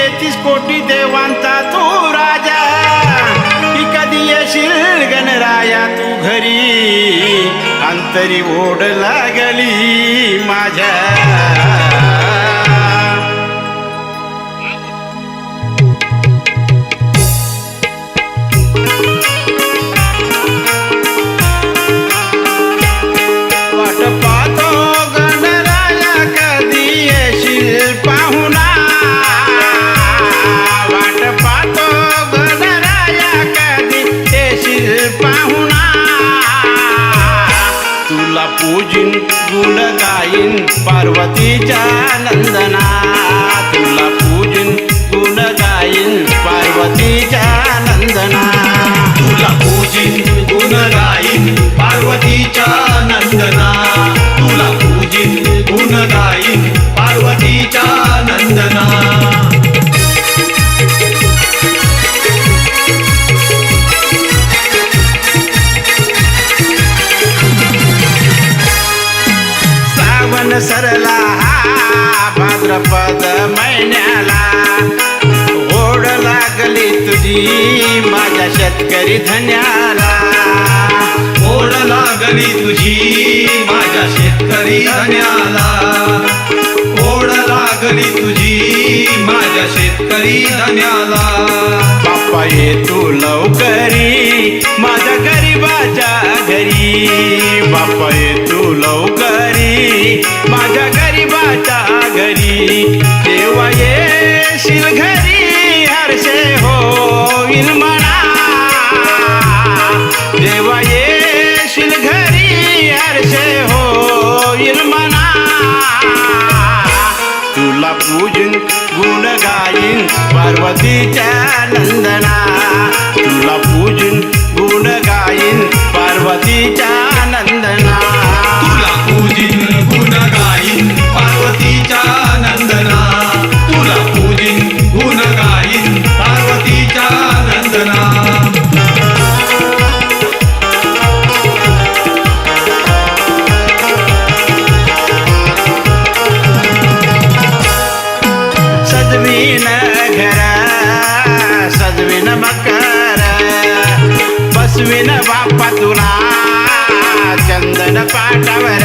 तेहतीस कोटी देवांचा तू राजा. कधी येशील गणराया तू घरी. अंतरी ओढ लागली माझ्या. पूजिन गुण गाईन पार्वतीच्या नंदना तुला पूजिन गुण गाईन पार्वतीच्या नंदना तुला पूजिन गुण गाईन पार्वतीच्या नंदना तुला पूजिन गुण गाईन हा भाद्रपद महिन्याला ओढ लागली तुझी माझ्या शेतकरी धन्याला. ओढ लागली तुझी माझ्या शेतकरी धन्याला. ओढ लागली तुझी माझ्या शेतकरी धन्याला. बाप्पा ये तू लवकरी माझ्या गरीबाच्या घरी. बाप्पा ये तू लवकरी माझ्या घरी. तेव्हा येशील घरी हर्षे होईल म्हणा देवा येशील घरी हर्षे होईल म्हणा तुला पूजन गुण गाईन पार्वतीच्या नंदना. तुला पूजन गुण गाईन पार्वतीच्या नंदना. बसवीन बाप्पा तुला चंदन पाटावर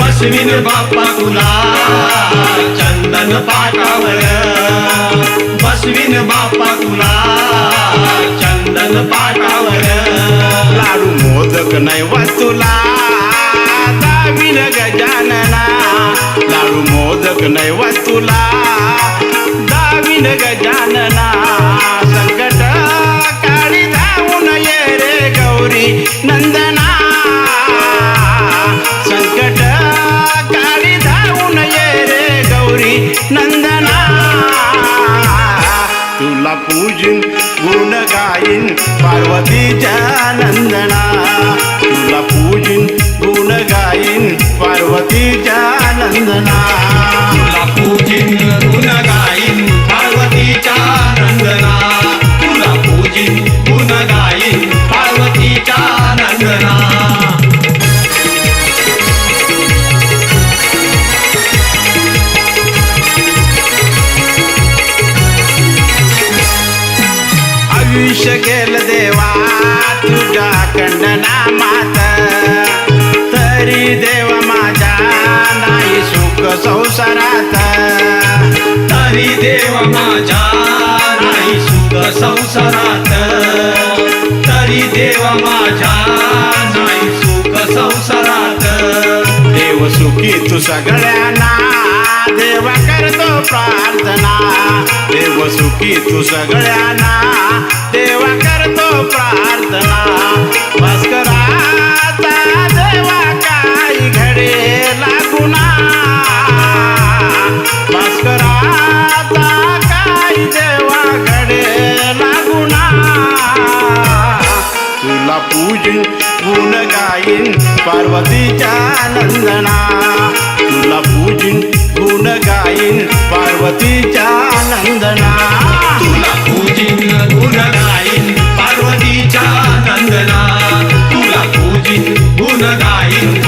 बसवीन बाप्पा तुला चंदन पाटावर बसवीन बाप्पा तुला चंदन पाटावर लाडू मोदक नाही वा तुला दाविन गजानना लाडू मोदक नाही वा तुला दाविन गजानना पूजिन गुण गाईन पार्वतीच्या नंदना तुला पूजिन गुण गाईन पार्वतीच्या नंदना तुला पूजिन गुण गाईन पार्वतीच्या नंदना तुला पूजिन गुण गाईन पार्वतीच्या नंदना आयुष्य गेल देवा तुझ्या खंडना मात तरी देव माझ्या नाही सुख संसारात. तरी देव माझ्या नाही सुख संसारात. तरी देव माझ्या नाही सुख संसारात. देव सुखी तू सगळ्यांना देवा प्रार्थना. देव सुखी तू सगळ्यांना. देवा करतो प्रार्थना. भास्कराचा देवा काय घडे लागुना भास्कराचा काही देवा घडे लागुना तुला पूजन गुण गाईन पार्वतीच्या नंदना. तुला पूजिन गुण गाईन पार्वतीच्या नंदना. तुला पूजिन गुण गाईन